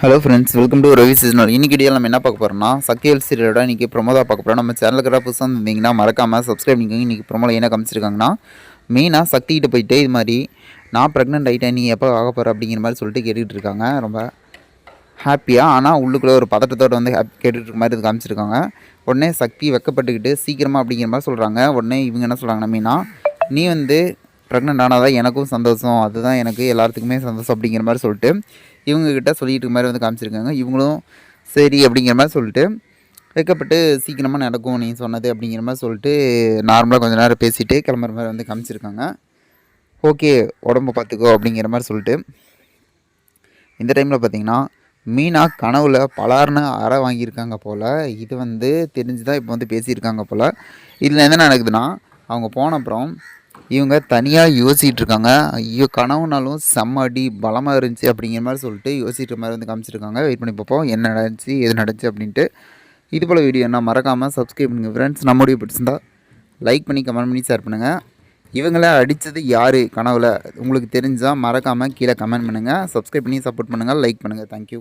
Hello friends welcome to Ravi seasonal இன்றைக்கி video நம்ம என்ன பார்க்க போகிறோம்னா சக்கியல் சீரியலோட இன்றைக்கி ப்ரொமோதா பார்க்க போகிறோம் நம்ம சேனலுக்கு புதுசாக இருந்தீங்கன்னா மறக்காமல் சப்ஸ்கிரைப் பண்ணிக்கோங்க. இன்றைக்கி ப்ரொமோவில் என்ன காமிச்சிருக்காங்கன்னா மெயினாக சக்திகிட்ட போயிட்டு இது மாதிரி நான் ப்ரெக்னென்ட் ஆகிட்டேன் நீ எப்போ ஆக போகிற அப்படிங்கிற மாதிரி சொல்லிட்டு கேட்டுக்கிட்டு இருக்காங்க. ரொம்ப ஹாப்பியாக ஆனால் உள்ளுக்குள்ளே ஒரு பதட்டத்தோடு வந்து ஹாப்பி கேட்டுட்டு இருக்க மாதிரி இது காமிச்சிருக்காங்க. உடனே சக்தி வெக்கப்பட்டுக்கிட்டு சீக்கிரமாக அப்படிங்கிற மாதிரி சொல்கிறாங்க உடனே இவங்க என்ன சொல்கிறாங்கன்னா மெயினா நீ வந்து ப்ரெக்னென்ட் தான் எனக்கும் சந்தோஷம். அதுதான் எனக்கு எல்லாத்துக்குமே சந்தோஷம் அப்படிங்கிற மாதிரி சொல்லிட்டு இவங்கக்கிட்ட சொல்லிட்டு இருக்க மாதிரி வந்து காமிச்சிருக்காங்க. இவங்களும் சரி அப்படிங்கிற மாதிரி சொல்லிட்டு வைக்கப்பட்டு சீக்கிரமாக நடக்கும் நீ சொன்னது அப்படிங்கிற மாதிரி சொல்லிட்டு நார்மலாக கொஞ்ச நேரம் பேசிட்டு கிளம்புற மாதிரி வந்து காமிச்சிருக்காங்க. ஓகே உடம்ப பார்த்துக்கோ அப்படிங்கிற மாதிரி சொல்லிட்டு இந்த டைமில் பார்த்தீங்கன்னா மீனா கனவுல பலார்னு அறை வாங்கியிருக்காங்க போல். இது வந்து தெரிஞ்சு தான் இப்போ வந்து பேசியிருக்காங்க போல். இதில் என்ன நடக்குதுன்னா அவங்க போன அப்புறம் இவங்க தனியாக யோசிச்சுட்டு இருக்காங்க ஐயோ கனவுனாலும் செம்ம அடி பலமாக இருந்துச்சு அப்படிங்கிற மாதிரி சொல்லிட்டு யோசிக்கிற மாதிரி வந்து காமிச்சிருக்காங்க. வெயிட் பண்ணி பார்ப்போம். என்ன நடந்துச்சு எது நடந்துச்சு அப்படின்ட்டு. இது போல் வீடியோ என்ன மறக்காமல் சப்ஸ்கிரைப் பண்ணுங்கள் ஃப்ரெண்ட்ஸ் நம்முடைய பிடிச்சிருந்தா லைக் பண்ணி கமெண்ட் பண்ணி ஷேர் பண்ணுங்கள் இவங்கள அடித்தது யார்? கனவில். உங்களுக்கு தெரிஞ்சால் மறக்காமல் கீழே கமெண்ட் பண்ணுங்கள் சப்ஸ்கிரைப் பண்ணி சப்போர்ட் பண்ணுங்கள் லைக் பண்ணுங்கள் தேங்க்யூ